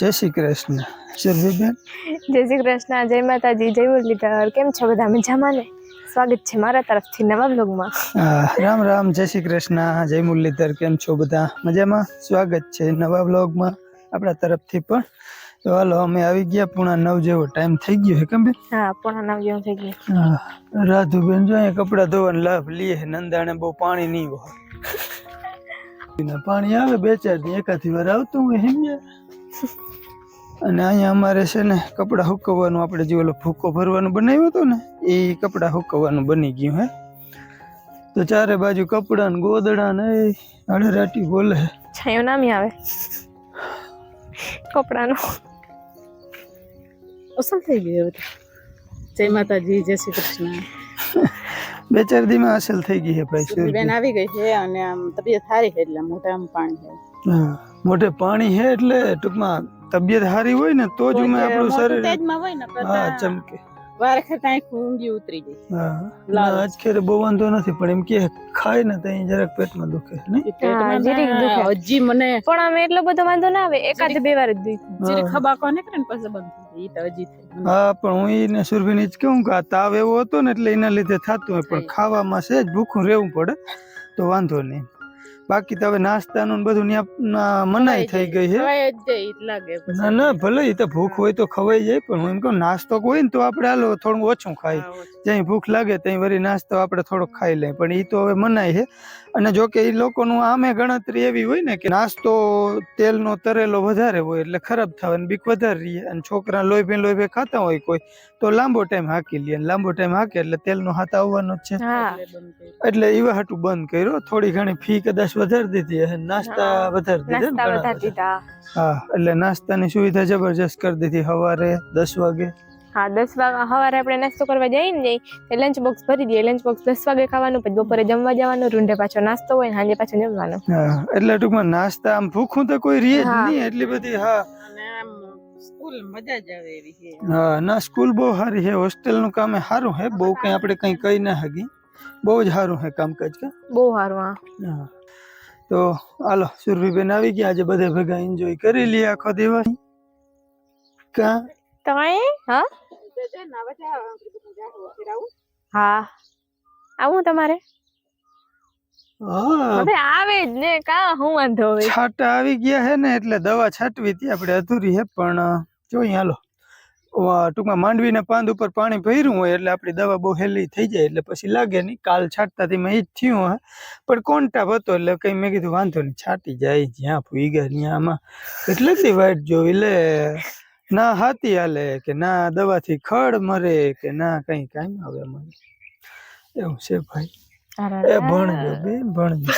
જય શ્રી કૃષ્ણ. સુરભીબેન જય શ્રી કૃષ્ણ જય માતાજી જય મુરલીધર. કેમ છો બધા મજામાં ને? સ્વાગત છે મારા તરફથી નવા બ્લોગમાં રામ રામ જય શ્રી કૃષ્ણ જય મુરલીધર. કેમ છો બધા મજામાં? સ્વાગત છે નવા બ્લોગમાં આપણા તરફથી પણ. તો હાલો અમે આવી ગયા પૂણા નવ જેવો ટાઈમ થઈ ગયો હે કેમ બેન? હા પૂણા નવ જેવો થઈ ગયો. હા, રાધુબેન જો અહીંયા કપડાં ધોવાનો લાભ લઈએ નંદાણે બહુ પાણી નહીં હોય. પાણી આવે બે ચાર દી એકાથી વાર આવતું હોય સમજ્યા અને અહીંયા અમારે છે ને કપડાં હુકવવાનું આપણે જે ઓલો ભૂકો ભરવાનું બનાવ્યું હતું ને એ કપડાં હુકવવાનું બની ગયું હે. તો ચારે બાજુ કપડાં ને ગોદડા ને અડરાટી બોલે. છાયો નામ આવે. કપડાનો. અસલ થઈ ગઈ હવે જય માતાજી જય શ્રી કૃષ્ણ. બે ચાર દીમાં અસલ થઈ ગઈ છે ભાઈ બેન આવી ગઈ છે અને આમ તબિયત સારી છે એટલે મોઢામાં પાણી છે. હા મોઢે પાણી છે એટલે ટૂંકમાં તબિયત સારી હોય ને તો જ ઉમે આપણું શરીર તેજમાં હોય ને હા ચમકે. વારે ખેતા ઊંઘી ઉતરી જાય. હા. આજ ખેરે બહુ વાંધો નથી પણ એમ કે ખાય ને ત્યાં જરાક પેટમાં દુખે જીરીક ના, દુખે. હજી મને પણ આમ એટલો બધો વાંધો ના આવે એકાદ બે વાર જ દુખ્યું જીરી હા. ખબાકો નીકળે ને પછી બંધ ઈ તો હજી હા પણ હું એને સુરભીને જ કહું કે આ તાવ એવો હતો ને એટલે એના લીધે થતું હોય પણ ખાવામાં છે જ ભૂખું રહેવું પડે તો વાંધો નહીં. બાકી તો હવે નાસ્તાનું બધું ત્યાં મનાઈ થઈ ગઈ છે. ના ના ભલે એ તો ભૂખ હોય તો ખવાઈ જાય પણ હું એમ કહું નાસ્તો હોય ને તો આપણે હાલો થોડું ઓછું ખાઈ. જ્યાં ભૂખ લાગે ત્યાં વળી નાસ્તો આપણે થોડોક ખાઈ લઈએ પણ એ તો હવે મનાય છે અને જો કે એ લોકોનું આમે ગણતરી એવી હોય ને કે નાસ્તો તેલનો તરેલો વધારે હોય એટલે ખરાબ થાય અને બીક વધારે રહીએ અને છોકરા લોહીભે લોહીભે ખાતા હોય કોઈ તો લાંબો ટાઈમ હાકી લે. લાંબો ટાઈમ હાકે એટલે તેલનો હાથ આવવાનો જ છે. એટલે એવા હાટું બંધ કર્યો. થોડી ઘણી ફી કદાચ વધારી દીધી નાસ્તા વધારી. દીધા. હા એટલે નાસ્તાની સુવિધા જબરજસ્ત કરી દીધી. સવારે દસ વાગે. હા દસ વાગે સવારે આપણે નાસ્તો કરવા જઈએ ને જઈ લંચ બોક્સ ભરી દઈએ. લંચ બોક્સ દસ વાગે ખાવાનું પછી બપોરે જમવા જવાનું રૂંઢે પાછો નાસ્તો હોય ને સાંજે પાછો જમવાનું. એટલે ટૂંકમાં નાસ્તા આમ ભૂખું તો કોઈ રીએ જ નહીં એટલી બધી હા. અને આમ સ્કૂલ મજા જ આવે એવી છે. હા ના સ્કૂલ બહુ સારી છે. હોસ્ટેલનું કામ સારું છે. બહુ કંઈ આપણે કઈ કહી ના હગી બહુ જ સારું છે કામકાજ કે? બહુ સારું હા. હા. તો હાલો સુરભીબેન આવી ગયા. આજે બધા ભેગા એન્જોય કરી લઈએ આખો દિવસ. કા? તમે? હા? હા. આવું તમારે? હવે આવે જ ને કા હું વાંધો હવે છાંટા આવી ગયા છે ને એટલે દવા છાંટવી હતી આપણે અધૂરી છે પણ જોઈ જોઈએ હાલો ટૂંકમાં માંડવીના પાંદ ઉપર પાણી ભર્યું હોય એટલે આપણી દવા બહુ હેલી થઈ જાય એટલે પછી લાગે નહીં કાલ છાંટતાથી મેં એ જ થયું હા. પણ કોન્ટાપ હતો એટલે કંઈ મેં કીધું વાંધો નહીં છાંટી જાય જ્યાં ભૂઈ ગયા ત્યાં આમાં. કેટલી વાઈટ જોવી લે. ના હાથી હાલે કે ના દવાથી ખડ મરે કે ના કઈ કાંઈ આવે મને એવું છે ભાઈ. એ ભણજો બેન ભણજો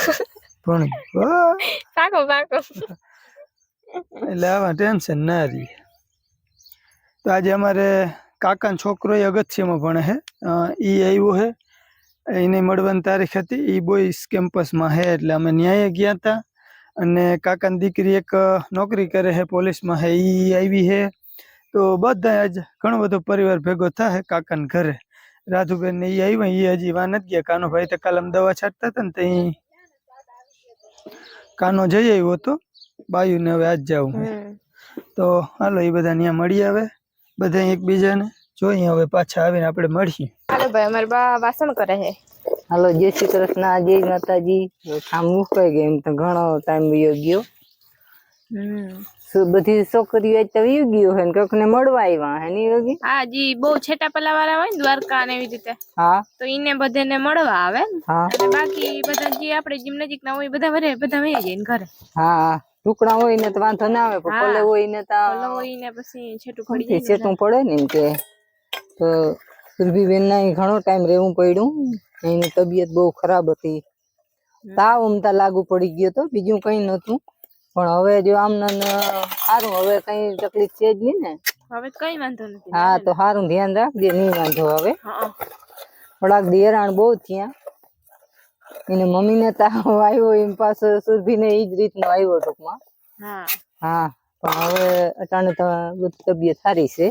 ભણજો પાકો પાકો એટલે આવા ટેન્શન ના રહી. તો આજે અમારે કાકાનો છોકરો એ અગત્યમાં ભણે છે એ આવ્યો છે એને મળવાની તારીખ હતી. એ બોયસ કેમ્પસમાં છે એટલે અમે ન્યાય ગયા હતા અને કાકાની દીકરી એક નોકરી કરે છે પોલીસમાં છે એ આવી છે તો બધા આજ ઘણો બધો પરિવાર ભેગો થાય કાકાને ઘરે. રાધુબેન ને એ આવ્યા એ હજી વા નથી ગયા. કાનો ભાઈ તો કાલ અમે દવા છાંટતા હતા ને ત્યાં કાનો જઈ આવ્યો હતો. બાયુને હવે આજ જાઉં તો હાલો એ બધા ત્યાં મળી આવે. બધા એકબીજાને જોઈએ હવે પાછા આવીને આપણે મળીએ. હાલો ભાઈ અમારે બા વાસણ કરે છે. હાલો જય શ્રી કૃષ્ણ જય માતાજી. કામ મુકાઈ ગયું એમ તો ઘણો ટાઈમ વયો ગયો. શું બધી છોકરીઓ તો ગયો હે ને કોકને મળવા આવ્યા હે ની યોગી હા જી બહુ છેટા પલા વાળા હોય ને દ્વારકા ને એવી રીતે. હા. તો ઈને બધાને મળવા આવે હા. અને બાકી બધા જે આપણે જેમ નજીક ના હોય બધા વરે બધા વહી જાય ને ઘરે. હા ટુકડા હોય ને તો વાંધો ના આવે પણ પલે હોય ને તો પલે હોય ને પછી છેટું પડી જાય છેટું પડે ને એમ કે. તો સુરભીબેન ના ઘણો ટાઈમ રહેવું પડ્યું. એની તબિયત બહુ ખરાબ હતી. તાવ ઉમતા લાગુ પડી ગયો તો બીજું કઈ નતું પણ હવે જો આમ ને સારું હવે કઈ તકલીફ છે જ નહીં ને. હવે કઈ વાંધો નથી હા તો સારું ધ્યાન રાખજે નહીં વાંધો હવે. થોડાક દેરાણ બહુ થયા. એને મમ્મીને તાવ આવ્યો એમ પાછો સુરભીને એ જ રીતનો આવ્યો ટૂંકમાં. હા. પણ હવે અટાણે તો તબિયત સારી છે.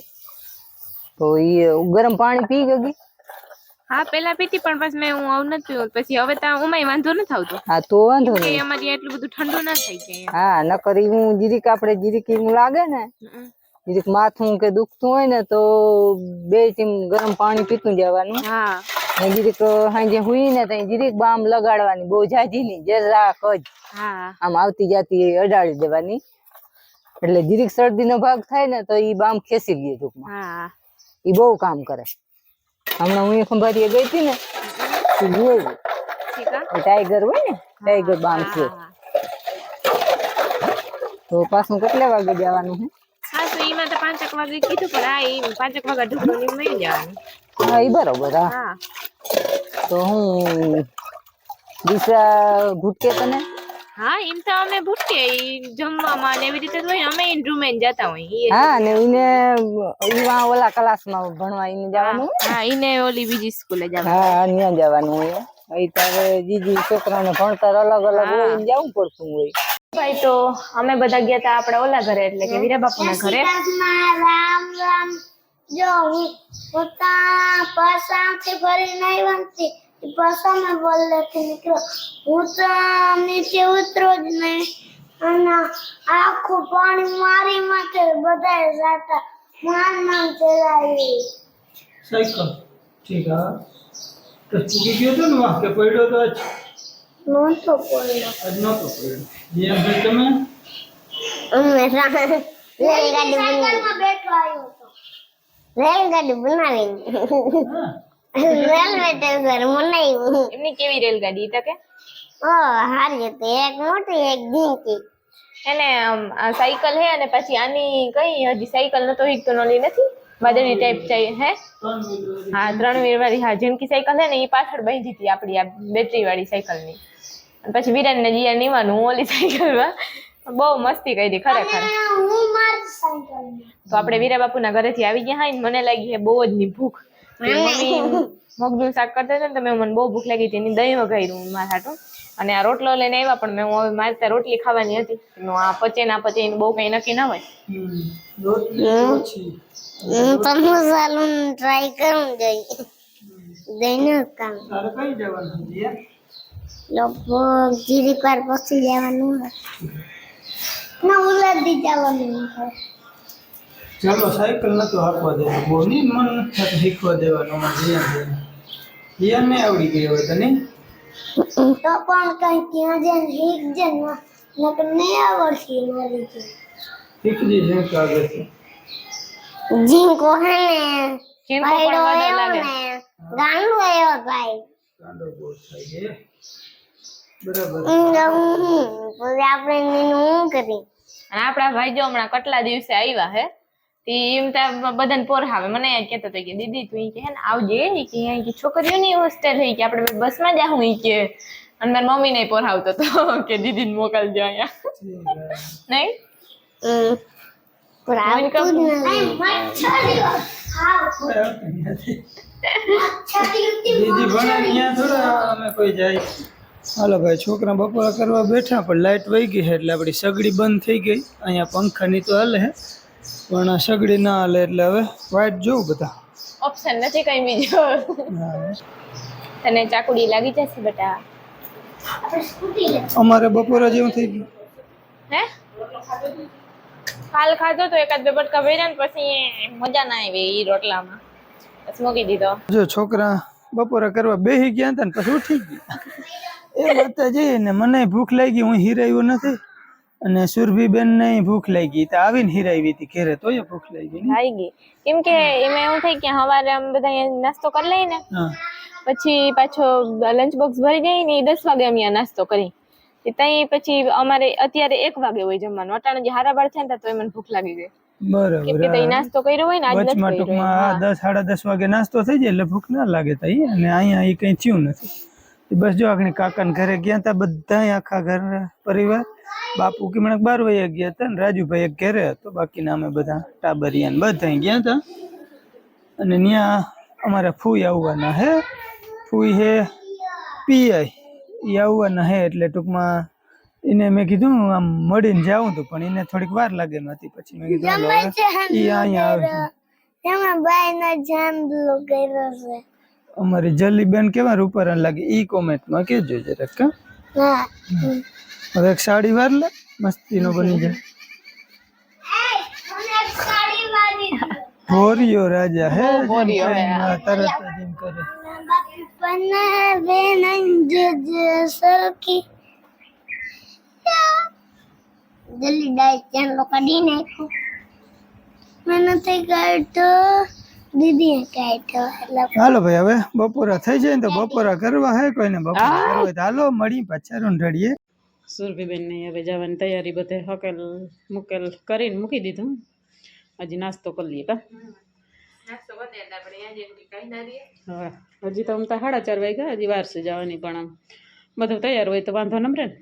તો ઈ ગરમ પાણી પી ગઈ? હા પેલા પીતી પણ પછી મેં હું આવું નથી પછી હવે તો ઉમાય વાંધો નથી આવતો હા તો વાંધો નહીં. અમારી એટલું બધું ઠંડુ ના થઈ જાય હા નકર હું જીરીક આપણે જીરીક એવું લાગે ને જીરીક માથું કે દુખતું હોય ને તો બે ટીમ ગરમ પાણી પીતું જવાનું. હા. ને જીરીક સાંજે હુઈ ને તો જીરીક બામ લગાડવાની બહુ જાજી ની જરાક જ. હા. આમ આવતી જાતી અડાડી દેવાની. એટલે જીરીક શરદી નો ભાગ થાય ને તો ઈ બામ ખેંચી લે ટૂંકમાં. હા. ઈ બહુ કામ કરે. હમણાં હું ખંભારીએ ગઈ હતી ને તો જોયું ટાઈગર હોય ને ટાઈગર બામ છે. તો પાછું કેટલા વાગે જવાનું છે? હા તો એમાં તો પાંચેક વાગે કીધું પણ હા એ પાંચેક વાગે ઢોકળું ની મળી જવાનું. હા ઈ બરોબર હા. હા. તો હું દિશા ભૂટકે તને? હા એમ તો અમે ભૂટકે જમવામાં ને એવી રીતે હોય અમે ઈ રૂમે જતા હોય હા ને એને ઈવા ઓલા ક્લાસમાં ભણવા એને જવાનું હા ઈને ઓલી બીજી સ્કૂલે જવાનું. હા ત્યાં જવાનું હોય. અહીં તારે જીજી છોકરાને ભણતર અલગ અલગ હોય જવું પડતું હોય. ભાઈ તો અમે બધા ગયા હતા આપણા ઓલા ઘરે એટલે કે વીરા બાપુના ઘરે. રામ રામ જો હું પોતા પાસાથી ફરીને આવ્યા પાસામાં બોલેથી નીકળ્યો હું તો નીચે ઉતરો જ નહીં. અને આખું પાણી મારી માથે બધાએ જાતા માન માન ચલાવી. સાયકલ. ઠીક હા. તો ચૂકી ગયો તો ને વાહ કે પડ્યો તો આજ? નહોતો પડ્યો. આજ નહોતો પડ્યો. જેમ ભાઈ તમે? અમે રેલગાડી બનાવી. બેઠો આવ્યો હતો રેલગાડી બનાવીને. હા. રેલવે સ્ટેશન બનાવ્યું એમની કેવી રેલગાડી ઈ તો કે? ઓ હારી હતી. એક મોટી એક ઝીંકી. એને આમ આ સાયકલ હે અને પછી આની કઈ હજી સાયકલ નતો હીકતો નોલી નથી? વાદળી ટાઈપ ચાઈ હે? ત્રણ મિનિટ હા ત્રણ વ્હીલ વાળી હા જેમકી સાયકલ હે ને એ પાછળ બાંધી હતી આપણી આ બેટરી વાળી સાયકલની અને પછી વિરાન ને જીયા નીવાનું હું ઓલી સાયકલમાં બહુ મસ્તી કરી ખરેખર. હું મારી સાયકલ તો આપણે વીરા બાપુના ઘરેથી આવી ગયા હા ને મને લાગી છે બહુ જ ની ભૂખ. તો મમ્મી મગનું શાક કરતા હતા ને તમે મેં મને બહુ ભૂખ લાગી હતી દહીં વઘાર્યું મારા હાટું. અને આ રોટલો લઈને આવ્યા પણ મેં હું હવે મારે ત્યાં રોટલી ખાવાની હતી. આ પચે ના પચે એનું બહુ કઈ નક્કી ના હોય. ટ્રાય કરું કામ લગભગ જીરીક વાર પછી જવાનું ના ઉલાદી જવાનું ચાલો સાયકલ નતો હાંકવા દેવાનું બહુ નહીં મન નથી થતું શીખવા દેવાનું અમારે જીયા જીયા ને આવડી ગઈ હવે તને તો પણ કઈ ત્યાં જઈને શીખજે ને નકર નહીં આવડશે મારી જોડે. શીખજી છે કે આગળથી જીંકો હે ને જીંકો પણ ભાઈડો વગર એવો લાગે. ને ગાંડો એવો ભાઈ કાંડો બહુ થાય છે બરાબર ઊંઘ ઊંઘ. પછી આપણે એનું શું કરી અને આપણા ભાઈ જો હમણાં કેટલા દિવસે આવ્યા હે તે એમ ત્યાં બધાને પોરહાવે મને અહીંયા કહેતો હતો કે દીદી તું કે હે ને આવજે. ઈ કે અહીં કે છોકરીઓની હોસ્ટેલ હઈ કે આપણે બસમાં જાઉં ઈ કે અને મારી મમ્મી ને પોરહાવતો હતો કે દીદીને મોકલજો અહીંયા. નહીં? પણ આવતું જ દીદી ભણે થોડા અમે કોઈ જાય. હાલો ભાઈ છોકરા બપોરા કરવા બેઠા પણ લાઈટ વહી ગઈ છે એટલે આપણી સગડી બંધ થઈ ગઈ. અહીંયા પંખા ની તો હાલે છે પણ આ સગડી ના હાલે એટલે હવે વાઈટ જોઉં બધા. ઓપ્શન નથી કઈ બીજો. તને ચાકુડી લાગી જશે બેટા. અમારે બપોરે જેવું થઈ ગયું. હે? હાલ ખાધો તો એકાદ બે બટકા ભર્યા ને પછી મજા ના આવી ઈ રોટલામાં. બસ મૂકી દીધો. જો છોકરા બપોરે કરવા બેસી ગયા હતા ને પછી ઉઠી ગયા. એ જઈએ ને મને ભૂખ લાગી હું હિરાયું નથી. અને સુરભીબેન ને ભૂખ લાગી. તો આવીને હિરાવી હતી ઘેરે તોય ભૂખ લાગી ગઈ કેમ કે એમાં એવું થાય કે સવારે આમ બધા નાસ્તો કરી લઈએ ને પછી પાછો લંચ બોક્સ ભરી જાય ને દસ વાગે અમે નાસ્તો કરી. ત્યાં પછી અમારે અત્યારે એક વાગે હોય જમવાનું. અટાણે જે હારા બાર થાય ને તો એમને ભૂખ લાગી ગઈ. બરાબર નાસ્તો કર્યો હોય ને આજ વચમાં ટૂંકમાં દસ સાડા દસ વાગે નાસ્તો થઈ જાય એટલે ભૂખ ના લાગે તઈ અને અહીંયા એ કઈ થયું નથી. બસ જો આપણે કાકાના ઘરે ગયા હતા બધા આખા ઘર પરિવાર. બાપુ કે મને બાર વાગ્યા ગયા હતા ને રાજુભાઈ એક ઘેરે હતો. બાકીના અમે બધા ટાબરિયા બધા ગયા હતા. અને ત્યાં અમારા ફૂઈ આવવાના હે. ફૂઈ હે પીઆઈ. એ આવવાના હે એટલે ટૂંકમાં એને મેં કીધું આમ મળીને જાઉં તો પણ એને થોડીક વાર લાગે નથી પછી મેં કીધું હાલો હવે અહીંયા આવે અમારી જલ્લી બેન કેવા રૂપરણ લાગે. ઈ કોમેન્ટમાં કહેજો જરાક હા. હવે એક સાડી વાર લે મસ્તીનો બની જાય. મને ભોરિયો રાજા હે ભોરિયો તરત જ એમ કરે. જલ્દી ડાય ચાંદલો કાઢી નાખ્યો મેં નથી કાઢ્યો દીદીએ કાઢ્યો હાલો ભાઈ હવે બપોરા થઈ જાય ને તો બપોરા કરવા હે કોઈને બપોરા કરવા તો હાલો મળી પાછા રંઢડીએ સુરભીબેન ને હવે જવાની તૈયારી બધે હકેલ મુકેલ કરીને મૂકી દીધું. હજી નાસ્તો કરી લઈએ હા હજી તો આમ તો સાડા ચાર વાગ્યા હજી વાર છે જવાની પણ આમ બધું તૈયાર હોય તો વાંધો નમરે ને.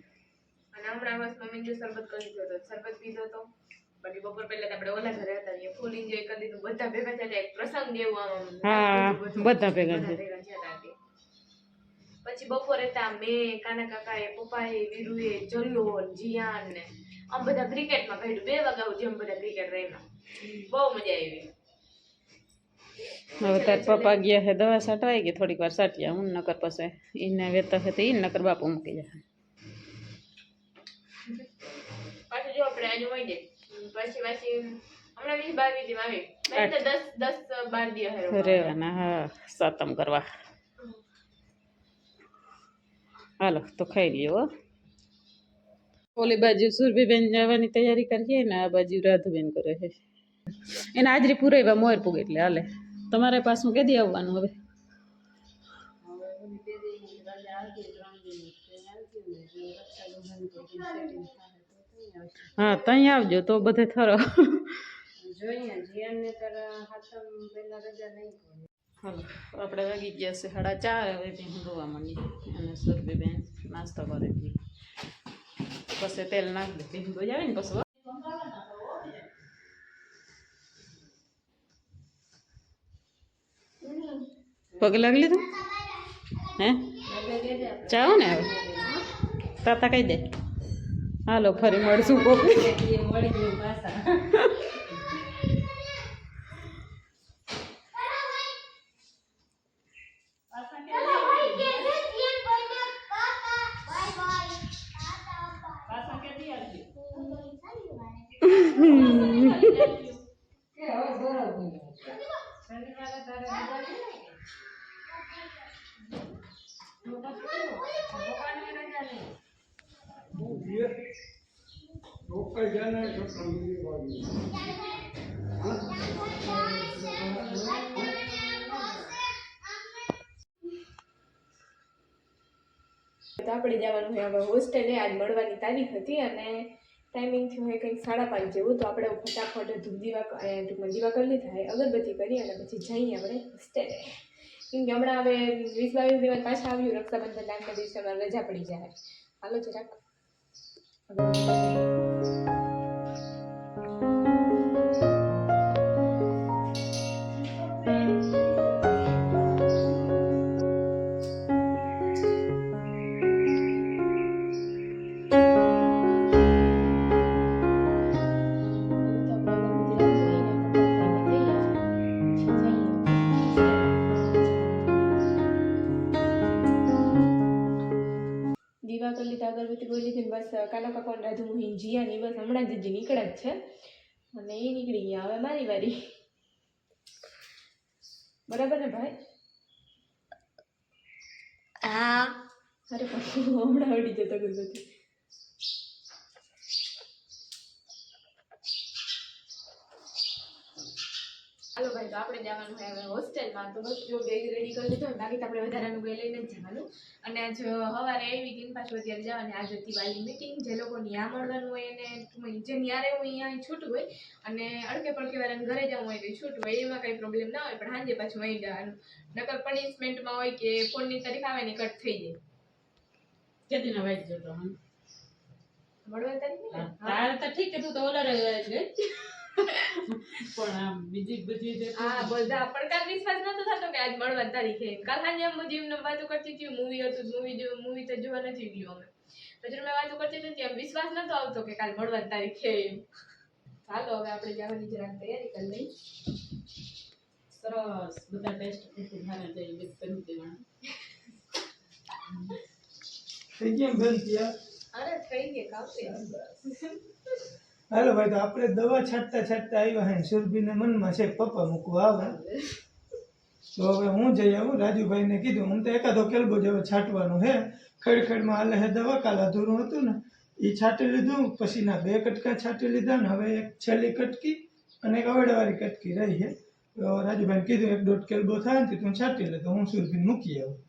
બધા ભેગા પછી બપોરે ત્યાં મેં કાના કાકાએ પપ્પાએ વીરુએ જલ્લો જીયાન ને આમ બધા ક્રિકેટમાં કાઢ્યું બે વાગ્યા સુધી આમ બધા ક્રિકેટ રમ્યા. બહુ મજા આવી. હવે તાર પપ્પા ગયા છે દવા સાટવાઈ ગઈ થોડીક વાર સાટ્યા હું નકર પછી એને વેતા છે તો એ નકર બાપુ મૂકી જાય. પાછું જો આપણે આજે હોય જાય પછી પાછી હમણાં વીસ બાર વીસ આવી દસ દસ બાર દિવસ રહેવાના હા સાતમ કરવા. હાલો તો ખાઈ લ્યો હો. ઓલી બાજુ સુરભીબેન જવાની તૈયારી કરીએ ને આ બાજુ રાધુબેન કરે છે. એને હાજરી પુરાવ્યા મોર પૂગે એટલે હાલે. તમારે પાછું કેદી આવવાનું હવે? હા ત્યાં આવજો તો બધે થરો. હાલો આપણે વાગી ગયા છે સાડા ચાર, હવે બી હું ધોવા માંડી અને સુરભી બેન નાસ્તો કરે પછી તેલ નાખી દે ભીંગો આવે ને પછી પગ લાગી લીધું? હે? ચાવો ને હવે? તાતા કહી દે. હાલો, ફરી મળશું કોક તો આપણે જવાનું હોય હવે હોસ્ટેલે આજ મળવાની તારીખ હતી અને ટાઈમિંગ છે હોય કંઈક સાડા પાંચ જેવું, તો આપણે ફટાફટ ધૂપ દીવા ટૂંકમાં દીવા કરી લીધા અગરબત્તી કરી અને પછી જઈએ આપણે હોસ્ટેલે કેમ કે હમણાં હવે વીસ બાવીસ દિવસ પાછા આવ્યું, રક્ષાબંધન ટાઈમના દિવસે રજા પડી જાય. હાલો જરાક. દીવા કરી લીધા અગરબત્તી કરી લીધી ને બસ કાના કાકા રાધુ મોહીન જીયા ની બસ હમણાં જ નીકળે નીકળ્યા જ છે. અને એ નીકળી ગયા હવે મારી વારી. બરાબર ને ભાઈ? હા. અરે પછી હમણાં અડી જતો અગરબત્તી. હાલો ભાઈ તો આપણે જવાનું હોય હવે હોસ્ટેલમાં. તો બસ જો બેગ રેડી કરી લીધો બાકી તો આપણે વધારાનું બે લઈને જ જવાનું. અને આજ સવારે આવી હતી પાછું અત્યારે જવાની. આજ હતી વાલી મિટિંગ જે લોકો ન્યા મળવાનું હોય એને જે ન્યારે હું અહીંયા છૂટું હોય અને અડકે પડકે વાળાને ઘરે જવું હોય તો છૂટું હોય એમાં કંઈ પ્રોબ્લેમ ના હોય પણ સાંજે પાછું અહીં જવાનું. નકર પનિશમેન્ટમાં હોય કે ફોનની તારીખ આવે ને કટ થઈ જાય. કેદી ના વાઈ જતો મળવા તારીખ તારે તો ઠીક કે તું તો ઓલા રવિવારે જ ગઈ. પણ આમ બીજી બધી જે હા બધા. પણ કાલ વિશ્વાસ નતો થતો કે આજ મળવા તારીખ. કાલ સાંજે એમ જીવને વાતો કરતી હતી મૂવી હતું મૂવી જો મૂવી તો જોવા નથી ગયું અમે. પછી મેં વાતો કરતી હતી એમ વિશ્વાસ નતો આવતો કે કાલ મળવા તારીખે એમ. ચાલો હવે આપણે જવાની જરાક તૈયારી કરી લઈ સરસ. બધા ટેસ્ટ પૂરતું ભારે થઈ ગયું કરી દેવાનું. થઈ ગયા અરે થઈ ગયા કાપી હાલો ભાઈ, તો આપણે દવા છાંટતા છાંટતા આવ્યા હે સુરભીને મનમાં છે પપ્પા મૂકવા આવે? તો હવે હું જઈ આવું, રાજુભાઈને કીધું હું તો એકાદો કેલ્બો જેવો છાંટવાનો હે. ખડખડમાં હાલે હે દવા, કાલ અધૂરું હતું ને એ છાંટી લીધું પછીના બે કટકા છાંટી લીધા ને, હવે એક છેલ્લી કટકી અને એક અવેડાવાળી કટકી રહી છે તો રાજુભાઈને કીધું, એક દોઢ કેલ્બો થાય ને તું છાંટી લે, તો હું સુરભીને મૂકી આવું.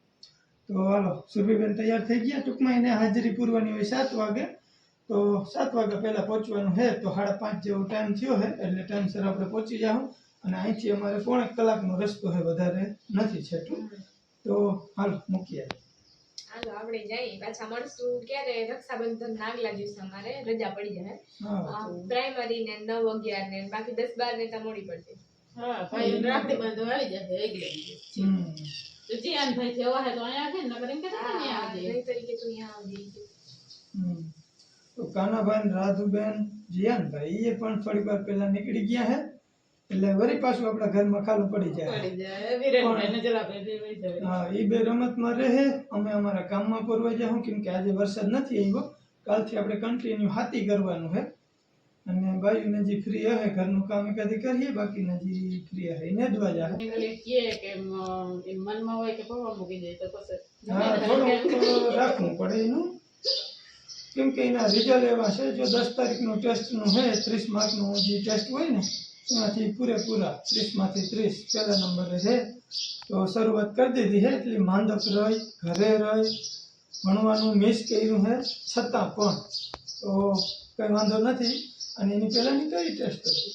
તો હાલો, સુરભીબેન તૈયાર થઈ ગયા, ટૂંકમાં એને હાજરી પૂરવાની હોય સાત વાગે. તો સાત વાગ્યા પહેલાં પહોંચવાનું છે તો સાડા પાંચ જેવો ટાઈમ થયો છે એટલે ટાઈમસર આપણે પહોંચી જાઉં અને અહીંથી અમારે પોણે કલાકનો રસ્તો છે વધારે નથી છેટું. તો હાલ મૂકીએ. હાલો આપણે જઈએ. પાછા મળશું. ક્યારે? રક્ષાબંધન આગલા દિવસે અમારે રજા પડી જાય. પ્રાઇમરી ને નવ અગિયાર ને બાકી દસ બાર ને ત્યાં મોડી પડશે. હા ભાઈ રાખડી બાંધો આવી જશે એકલે તો જીયાન ભાઈ થી અવાહે તો અહીંયા એમ આવજે નહીં તરીકે તું અહીંયા આવજે. હમ. તો કાનાભાઈ ને રાધુબેન જીયાનભાઈ એ પણ થોડી વાર પહેલા નીકળી ગયા હે. એટલે વરી પાછું આપણા ઘરમાં ખાલું પડી જાય. હા એ બે રમતમાં રહે. અમે અમારા કામમાં પૂરવા જાઉં કેમ કે આજે વરસાદ નથી આવ્યો. કાલથી આપણે કન્ટિન્યુ હાથી કરવાનું છે અને બાયુને જે ફ્રી હે ઘરનું કામ એકાદી કરીએ બાકી જે ફ્રી હે. એને દવા જાય કે મનમાં હોય કે પવા મૂકી જાય તો પછી હા થોડું રાખવું પડે એનું. કેમ કે એના રિઝલ્ટ એવા છે જો દસ તારીખનું ટેસ્ટનું છે ત્રીસ માર્કનું જે ટેસ્ટ હોય ને એમાંથી પૂરેપૂરા ત્રીસમાંથી ત્રીસ પહેલા નંબરે છે. તો શરૂઆત કરી દીધી છે એટલી માંદક રહી ઘરે રહી ભણવાનું મિસ કર્યું છે છતાં પણ. તો કંઈ વાંધો નથી અને એની પહેલાંની કઈ ટેસ્ટ હતી?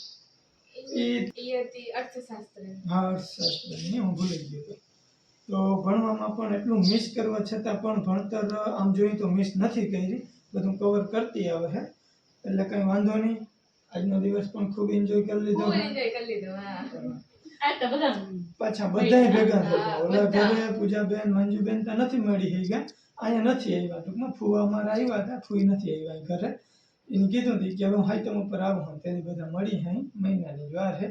હા અર્થશાસ્ત્રની હું ભૂલી ગયો તો ભણવામાં પણ એટલું મિસ કરવા છતાં પણ ભણતર આમ જોઈએ તો મિસ નથી કરી. બધું કવર કરતી આવે છે એટલે કંઈ વાંધો નહીં. આજનો દિવસ પણ ખૂબ એન્જોય કરી લીધો હું. એન્જોય કરી લીધો હા. બધા પાછા બધાય ભેગા થયા. ઓલા ઘરે પૂજાબેન મંજુબેન તો નથી મળી હઈ ગયા. અહીંયા નથી આવ્યા ટૂંકમાં. ફુવા મારા આવ્યા હતા ફૂઈ નથી આવ્યા ઘરે. એને કીધું હતું કે હવે હું હાઈતમ ઉપર આવું તેથી બધા મળી હઈ મહિનાની વાર હે.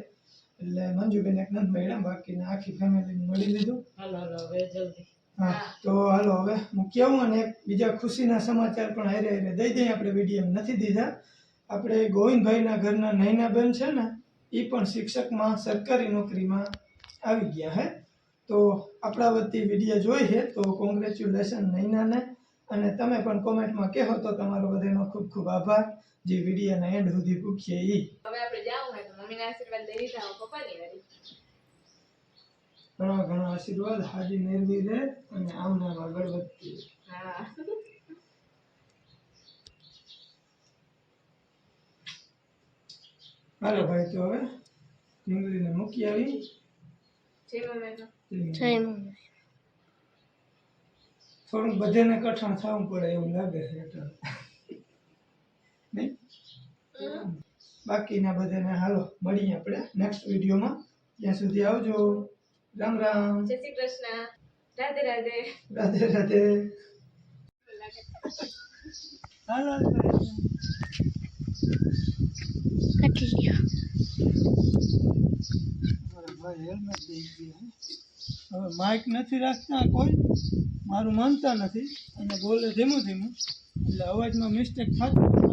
એટલે મંજુબેન એક નથી મળ્યા. બાકીના આખી ફેમિલીને મળી લીધું. હાલો હાલો હવે જલ્દી. હા તો હાલો હવે હું આવું અને બીજા ખુશીના સમાચાર પણ હારે હારે દઈ દઈએ. આપણે વીડિયો નથી દીધા. આપણે ગોવિંદભાઈના ઘરના નૈનાબેન છે ને એ પણ શિક્ષકમાં સરકારી નોકરીમાં આવી ગયા હે. તો આપણા વતી વીડિયો જોઈ છે તો કોંગ્રેચ્યુલેશન નૈનાને. અને તમે પણ કોમેન્ટમાં કહો તો તમારો બધાનો ખૂબ ખૂબ આભાર. જે વિડીયોના એન્ડ સુધી પૂછીએ એ હવે આપણે જાવું હોય તો મમ્મીના આશીર્વાદ લઈ લીધા હું પપ્પાની ઘણા ઘણા આશીર્વાદ હાજી મેળવી રહે અને આમ નામ આગળ વધતી હાલો ભાઈ તો હવે ડુંગળીને મૂકી આવી. થોડુંક બધાને કઠણ થવું પડે એવું લાગે છે બાકીના બધાને હાલો મળીએ આપણે નેક્સ્ટ વિડીયોમાં ત્યાં સુધી આવજો. રામ રામ. જય શ્રી કૃષ્ણ. રાધે રાધે. રાધે રાધે. હાલો મારા ભાઈ હેલ્મેટ દઈ ગયા હવે માઇક નથી રાખતા કોઈ. મારું માનતા નથી. અને બોલે ધીમું ધીમું. એટલે અવાજમાં મિસ્ટેક થતી